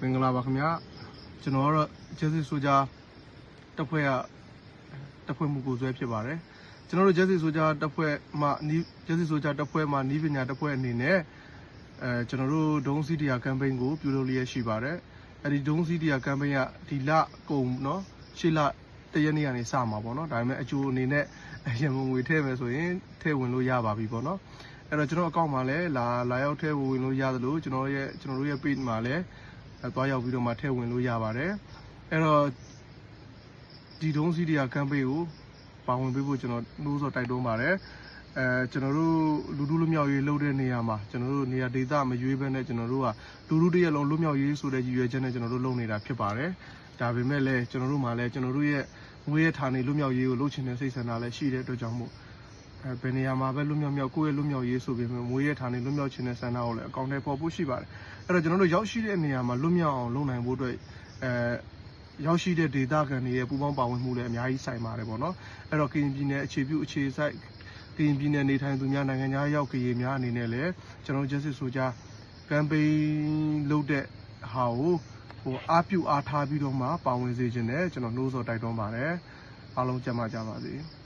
မင်္ဂလာပါခင်ဗျာကျွန်တော်ကတော့ဂျက်စစ်ဆိုဂျာတပ်ဖွဲ့ကတပ်ဖွဲ့မှုကိုဆွဲဖြစ်ပါတယ်ကျွန်တော်တို့ဂျက်စစ်ဆိုဂျာတပ်ဖွဲ့မှနီးဂျက်စစ်ဆိုဂျာတပ်ဖွဲ့မှနီးပညာတပ်ဖွဲ့အနေနဲ့အဲကျွန်တော်တို့ဒုံးစီတီယာကမ်ပိန်းကိုပြုလုပ်လျက်ရှိပါတယ်အဲဒီဒုံးစီတီယာကမ်ပိန်းကဒီလကုန်เนาะရှေ့လတရက်နေ့ကနေစမှာပေါ့เนาะဒါပေမဲ့အကျိုးအနေနဲ့ရန်ကုန်ငွေထည့်မယ်ဆိုရင်ထည့်ဝင်လို့ရပါပြီပေါ့เนาะအဲ့တော့ကျွန်တော်အကောင့်မှာလည်းလာလာရောက်ထည့်ဝင်လို့ရသလိုကျွန်တော်ရဲ့ကျွန်တော်တို့ရဲ့ page မှာလည်း အဲ သွားရောက်ပြီးတော့မှထည့်ဝင်လို့ရပါတယ်အဲ့တော့ဒီဒုံးစီတီယာကမ်ပိန်းကိုပါဝင်ပေးဖို့ကျွန်တော်နှိုးဆော်တိုက်တွန်းပါတယ်အဲကျွန်တော်တို့လူလူလွတ်မြောက်ရေးလုပ်တဲ့နေရာမှာကျွန်တော်တို့နေရာဒေသမရွေးဘဲနဲ့ကျွန်တော်တို့ကလူလူတရက်လုံးလွတ်မြောက်ရေးဆိုတဲ့ရည်ရွယ်ချက်နဲ့ကျွန်တော်တို့လုပ်နေတာဖြစ်ပါတယ်ဒါပေမဲ့လည်းကျွန်တော်တို့မှာလည်းကျွန်တော်တို့ရဲ့ငွေရဌာနေလွတ်မြောက်ရေးကိုလုပ်ချင်တဲ့စိတ်ဆန္ဒလည်းရှိတဲ့အတွက်ကြောင့်မို့ အဲဘယ်နေရာမှာပဲလွတ်မြောက်မြောက်ကိုယ့်ရဲ့လွတ်မြောက်ရေးဆိုပြီးမှငွေရဌာနေလွတ်မြောက်ခြင်းတဲ့ဆန္ဒကိုလည်းအကောင့်ထဲပေါ်ဖို့ရှိပါတယ်အဲ့တော့ကျွန်တော်တို့ရောက်ရှိတဲ့နေရာမှာလွတ်မြောက်အောင်လုပ်နိုင်ဖို့အတွက်အဲရောက်ရှိတဲ့ဒေသခံတွေရဲ့ပူးပေါင်းပါဝင်မှုလည်းအများကြီးဆိုင်ပါတယ်ပေါ့နော်အဲ့တော့ကရင်ပြည်နယ်အခြေပြုအခြေစိုက်ကရင်ပြည်နယ်နေထိုင်သူများနိုင်ငံသားရောက်ကရင်များအနေနဲ့လည်းကျွန်တော် justice ဆိုကြ campaign လုပ်တဲ့ဟာကိုဟိုအားပြုအားထားပြီးတော့မှပါဝင်စေခြင်းနဲ့ကျွန်တော်နှိုးဆော်တိုက်တွန်းပါတယ်အားလုံးကြမ်းပါကြပါစေ။